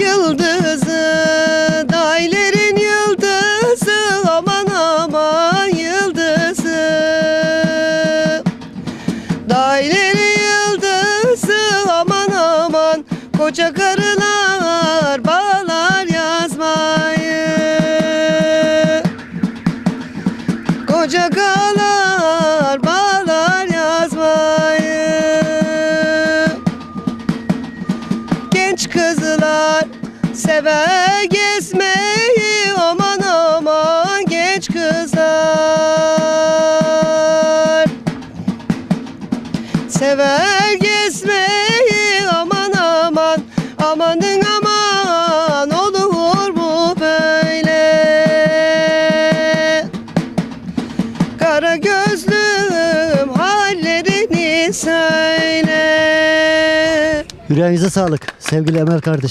yıldızı Daylerin yıldızı aman aman yıldızı. Dayleri yıldızı aman aman Koca karılar bağlar yazmayı. Koca karılar bağlar yazmayı. Genç kızlar sever gezmeyi aman aman genç kızlar. Sever gezmeyi aman aman amanın aman olur mu böyle? Kara gözlüm hallerini söyle. Yüreğinize sağlık sevgili Emel kardeş.